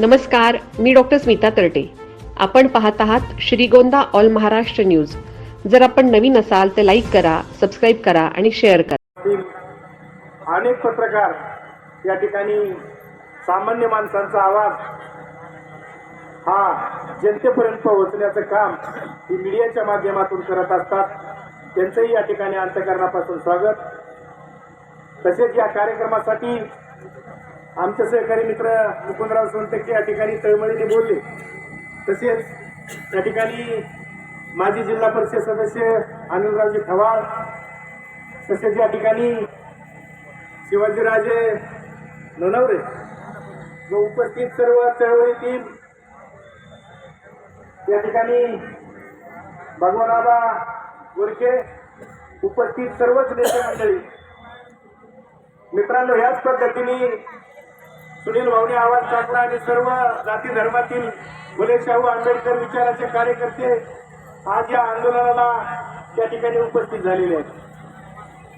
नमस्कार मी डॉक्टर स्मिता तरटे. आपण पाहत आहात श्रीगोंदा ऑल महाराष्ट्र न्यूज. जर आपण नवीन असाल तर लाईक करा सबस्क्राईब करा आणि शेअर करा. अनेक पत्रकार या ठिकाणी सामान्य माणसांचा आवाज हा जनतेपर्यंत पोहोचण्याचं काम ही मीडियाच्या माध्यमातून करत असतात. त्यांचंही या ठिकाणी अंतकरणापासून स्वागत. तसेच या कार्यक्रमासाठी आमचे सहकारी मित्र मुकुंदराव सोनटक्के या ठिकाणी तळमळीने बोलले. तसेच त्या ठिकाणी माजी जिल्हा परिषद सदस्य आनंदरावजी खवाळ तसेच या ठिकाणी शिवाजीराजे ननवरे व उपस्थित सर्व चळवळीतील या ठिकाणी भगवानाबा गोरखे उपस्थित सर्वच नेते मंडळी. मित्रांनो याच पद्धतीने सुनील भाऊने आवाज टाकला आणि सर्व जाती धर्मातील फुले शाहू आंबेडकर विचाराचे कार्यकर्ते आज या आंदोलनाला त्या ठिकाणी उपस्थित झालेले आहेत.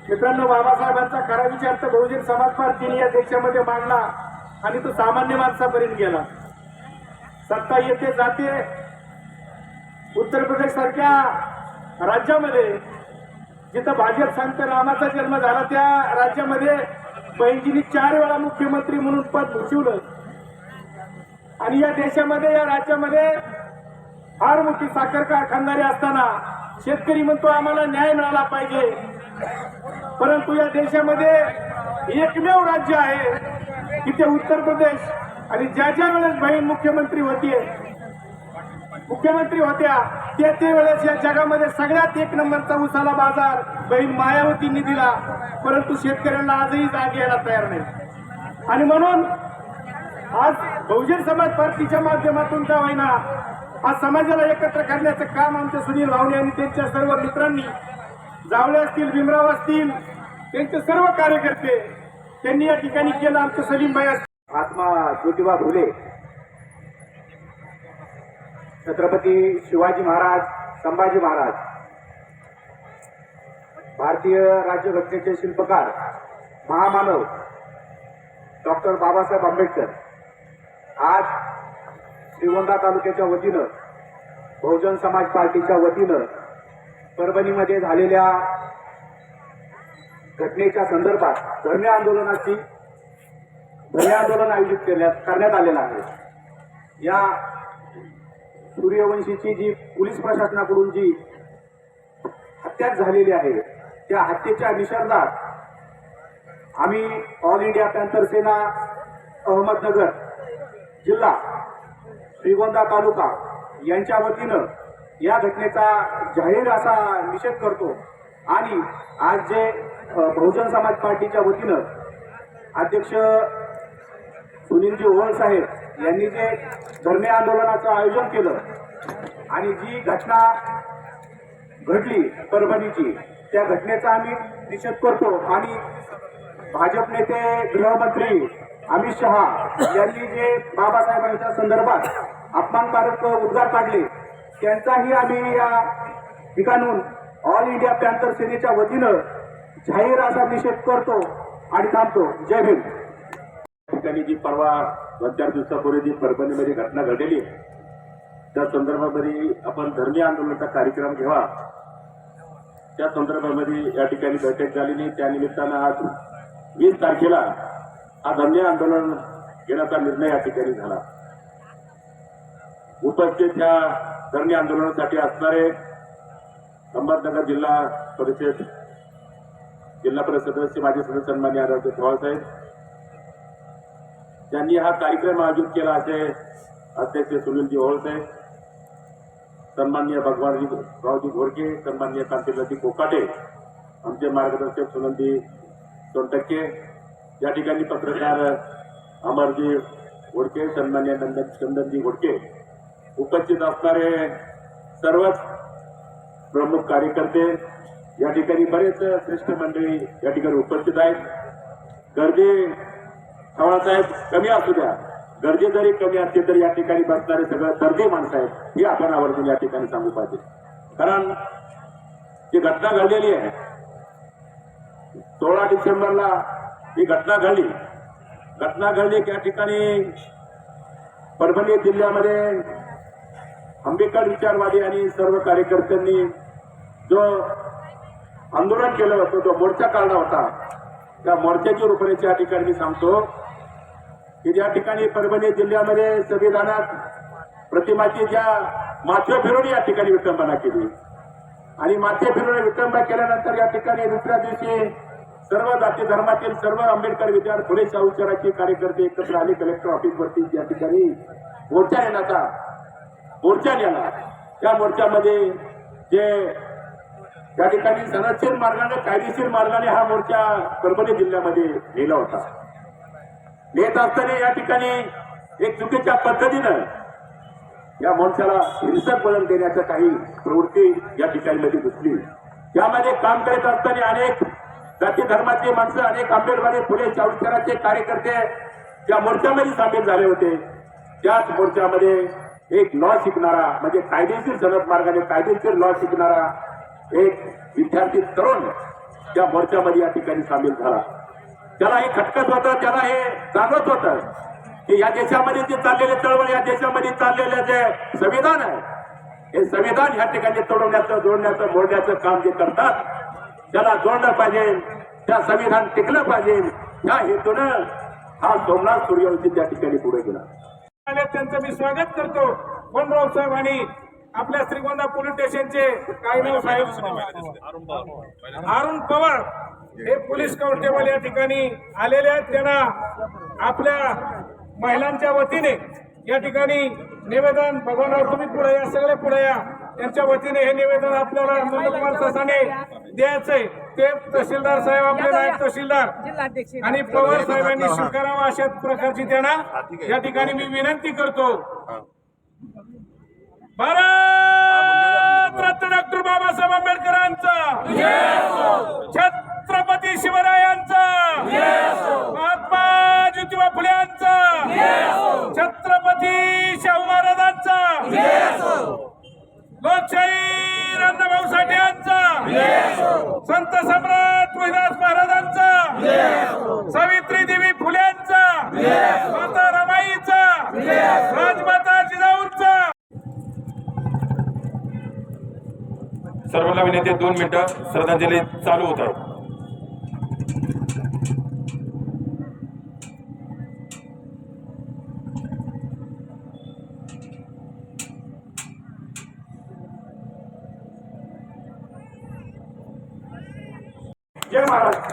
मित्रांनो बाबासाहेबांचा खरा विचार तर बहुजन समाज पार्टीने या देशामध्ये मांडला आणि तो सामान्य माणसापर्यंत गेला. सत्ता येते जाते. उत्तर प्रदेश सारख्या राज्यामध्ये जिथं भाजप संत रामाचा जन्म झाला त्या राज्यामध्ये बहिणजींनी चार वेळा मुख्यमंत्री म्हणून पद भूषवलं. आणि या देशामध्ये या राज्यामध्ये फार मोठी साखर कारखानदारी असताना शेतकरी म्हणतो आम्हाला न्याय मिळाला पाहिजे. परंतु या देशामध्ये एकमेव राज्य आहे की ते उत्तर प्रदेश. आणि ज्या ज्या वेळेस बहीण मुख्यमंत्री होतीये मुख्यमंत्री होत्या ते ते वेळेस या जगामध्ये सगळ्यात एक नंबरचा उसाला बाजार बहीण मायावतींनी दिला परंतु शेतकऱ्यांना आजही जाग यायला तयार नाही. आणि म्हणून आज बहुजन समाज पार्टीच्या माध्यमातून का होईना आज समाजाला एकत्र करण्याचं काम आमचे सुनील भावणे आणि त्यांच्या सर्व मित्रांनी जावळे असतील भीमराव असतील त्यांचे सर्व कार्यकर्ते त्यांनी या ठिकाणी केलं आमचं सलीम भाई महात्मा ज्योतिबा फुले. छत्रपती शिवाजी महाराज संभाजी महाराज भारतीय राज्यघटनेचे शिल्पकार महामानव डॉक्टर बाबासाहेब आंबेडकर. आज श्रीगोंदा तालुक्याच्या वतीनं बहुजन समाज पार्टीच्या वतीनं परभणीमध्ये झालेल्या घटनेच्या संदर्भात धरणे आंदोलनाची धरणे आंदोलन आयोजित केल्यात करण्यात आलेलं आहे. या सूर्यवंशीची जी पोलीस प्रशासनाकडून जी हत्या झालेली आहे त्या हत्येच्या निषेधात आम्ही all India Panther Sena Ahmednagar जिल्हा श्रीगोंदा तालुका यांच्या वतीनं या घटनेचा जाहीर असा निषेध करतो. आणि आज जे बहुजन समाज पार्टीच्या वतीनं अध्यक्ष सुनीलजी ओळ साहेब यांनी जे धरणे आंदोलनाचं आयोजन केलं आणि जी घटना घडली परभणीची त्या घटनेचा आम्ही निषेध करतो. आणि भाजप नेते गृहमंत्री अमित शहा यांनी जे बाबासाहेबांच्या संदर्भात अपमानकारक उद्गार काढले त्यांचाही आम्ही या ठिकाणून ऑल इंडिया पॅन्थर सेनेच्या वतीनं जाहीर असा निषेध करतो आणि थांबतो. जय भीम. ठिकाणी जी परवा दोन चार दिवसापूर्वी जी परभणीमध्ये घटना घडलेली आहे, त्या संदर्भामध्ये आपण धर्मीय आंदोलनाचा कार्यक्रम घ्यावा. त्या संदर्भामध्ये या ठिकाणी बैठक झालेली. त्यानिमित्तानं आज वीस तारखेला हा धरणे आंदोलन घेण्याचा निर्णय या ठिकाणी झाला. उपस्थित या धरणे आंदोलनासाठी असणारे अहमदनगर जिल्हा परिषद जिल्हा परिषद सदस्य माजी सदस्य सन्मान्य आरोग्य साहेब त्यांनी हा कार्यक्रम आयोजित केला असे अध्यक्ष सुनीलजी होळसे सन्मान्य भगवानजी रावजी घोडके सन्मान्य कांतीलाजी कोकाटे आमचे मार्गदर्शक सुनंदी सोनटक्के या ठिकाणी पत्रकार अमरजी घोडके सन्मान्य नंदन चंदनजी घोडके उपस्थित असणारे सर्वच प्रमुख कार्यकर्ते या ठिकाणी बरेच श्रेष्ठ मंडळी या ठिकाणी उपस्थित आहेत. गर्दी साहेब कमी असू द्या. गर्दी जरी कमी असते तरी या ठिकाणी बसणारे सगळं गर्दी माणसं आहेत हे आपण आवर्जून या ठिकाणी सांगू पाहिजे. कारण जी घटना घडलेली आहे सोळा डिसेंबरला ही घटना घडली. घटना घडली त्या ठिकाणी परभणी जिल्ह्यामध्ये आंबेडकर विचारवादी आणि सर्व कार्यकर्त्यांनी जो आंदोलन केलं होतं जो मोर्चा काढला होता त्या मोर्चाची रूपरेषा या ठिकाणी मी सांगतो. की ज्या ठिकाणी परभणी जिल्ह्यामध्ये संविधानात प्रतिमाची ज्या माथे फिरून या ठिकाणी विटंबना केली. आणि माथे फिरून विटंबना केल्यानंतर या ठिकाणी दुसऱ्या दिवशी सर्व जाती धर्मातील सर्व आंबेडकर विचार फुले शाहूचराचे कार्यकर्ते एकत्र आले कलेक्टर ऑफिसवरती या ठिकाणी मोर्चा नेण्याचा मोर्चा नेला. त्या मोर्चामध्ये जे त्या ठिकाणी सनदशीर मार्गाने कायदेशीर मार्गाने हा मोर्चा परभणी जिल्ह्यामध्ये नेला होता. नेत असताना या ठिकाणी एक चुकीच्या पद्धतीनं या मोर्चाला हिंसक वळण देण्याच्या काही प्रवृत्ती या ठिकाणी मध्ये दिसली. यामध्ये काम करत असताना अनेक जाती धर्माचे माणसं अनेक आंबेडकरी फुले चावडीकरांचे कार्यकर्ते त्या मोर्चामध्ये सामील झाले होते. त्याच मोर्चामध्ये एक लॉ शिकणारा म्हणजे कायदेशीर सनद मार्गाने कायदेशीर लॉ शिकणारा एक विद्यार्थी तरुण त्या मोर्चामध्ये या ठिकाणी सामील झाला. त्याला हे खटकत होतं त्याला हे जाणवत होतं की या देशामध्ये जे चाललेले चळवळ या देशामध्ये चाललेलं जे संविधान आहे हे संविधान या ठिकाणी तोडवण्याचं जोडण्याचं मोडण्याचं काम जे करतात त्याला जोडलं पाहिजे त्या संविधान टिकलं पाहिजे. या हेतूनं हा सोमनाथ सूर्यवंशी त्या ठिकाणी पुढे गेला. त्यांचं मी स्वागत करतो. वनराव साहेब आणि आपल्या श्रीगोंदा पोलीस स्टेशनचे काय नाव साहेब अरुण पवार हे पोलीस कॉन्स्टेबल या ठिकाणी आलेले आहेत. त्यांना आपल्या महिलांच्या वतीने या ठिकाणी निवेदन भगवानराव तुम्ही पुढे या सगळे पुढे या. त्यांच्या वतीने हे निवेदन आपल्याला नंदकुमार ससाने द्यायचंय. ते तहसीलदार साहेब आपले नायब तहसीलदार आणि पवार साहेबांनी स्वीकारावं अशा प्रकारची त्यांना या ठिकाणी मी विनंती करतो. भारत रत्न डॉक्टर बाबासाहेब आंबेडकरांचा. छत्रपती शिवरायांचा. महात्मा ज्योतिबा फुल्यांचा छत्रपती शाहू महाराजांचा. लोकशाही रामभाऊ साठे यांचा संत सम्राट रोहिदास महाराजांचा. सावित्री देवी फुल्यांचा माता रमाईचा. राजमाता सर्वांना विनंती दोन मिनिटं श्रद्धांजली चालू होत आहे जय महाराज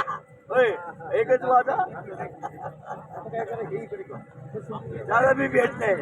एकच वादा त्याला मी भेट नाही